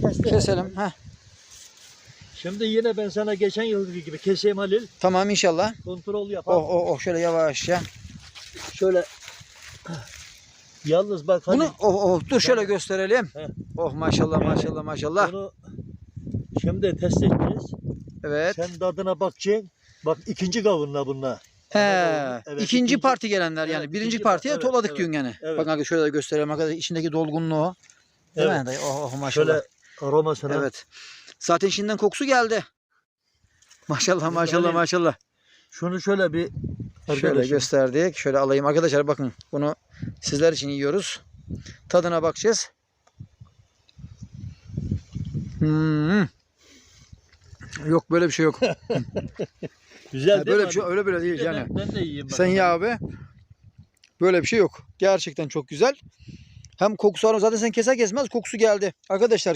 Kestim. Keselim. Heh. Şimdi yine ben sana geçen yılki gibi keseyim Halil. Tamam inşallah. Kontrol yapalım. Oh oh oh şöyle yavaşça. Şöyle. Yalnız bak Halil. Bunu oh oh dur şöyle gösterelim. Heh. Oh maşallah Yani maşallah maşallah. Bunu şimdi test edeceğiz. Evet. Sen tadına bakacaksın. Bak ikinci kavunla bunlar. He. Evet, ikinci, ikinci- parti gelenler yani. Evet, Birinci partiye part- toladık evet, diyorsun yani. evet. Bakın şöyle de gösterelim arkadaşlar. İçindeki dolgunluğu. Değil Evet. mi? Oh oh maşallah. Şöyle aromasına. Evet. Zaten şimdiden kokusu geldi. Maşallah maşallah hani- maşallah. Şunu şöyle bir Şöyle arkadaşım, gösterdik. Şöyle alayım arkadaşlar bakın. Bunu sizler için yiyoruz. Tadına bakacağız. Hmm. Yok böyle bir şey yok. Güzel Yani değil böyle mi bir şey öyle böyle değil Ben- yani. Ben, de yiyeyim. Sen ya abi. Böyle bir şey yok. Gerçekten çok güzel. Hem kokusu var zaten sen keser kesmez kokusu geldi. Arkadaşlar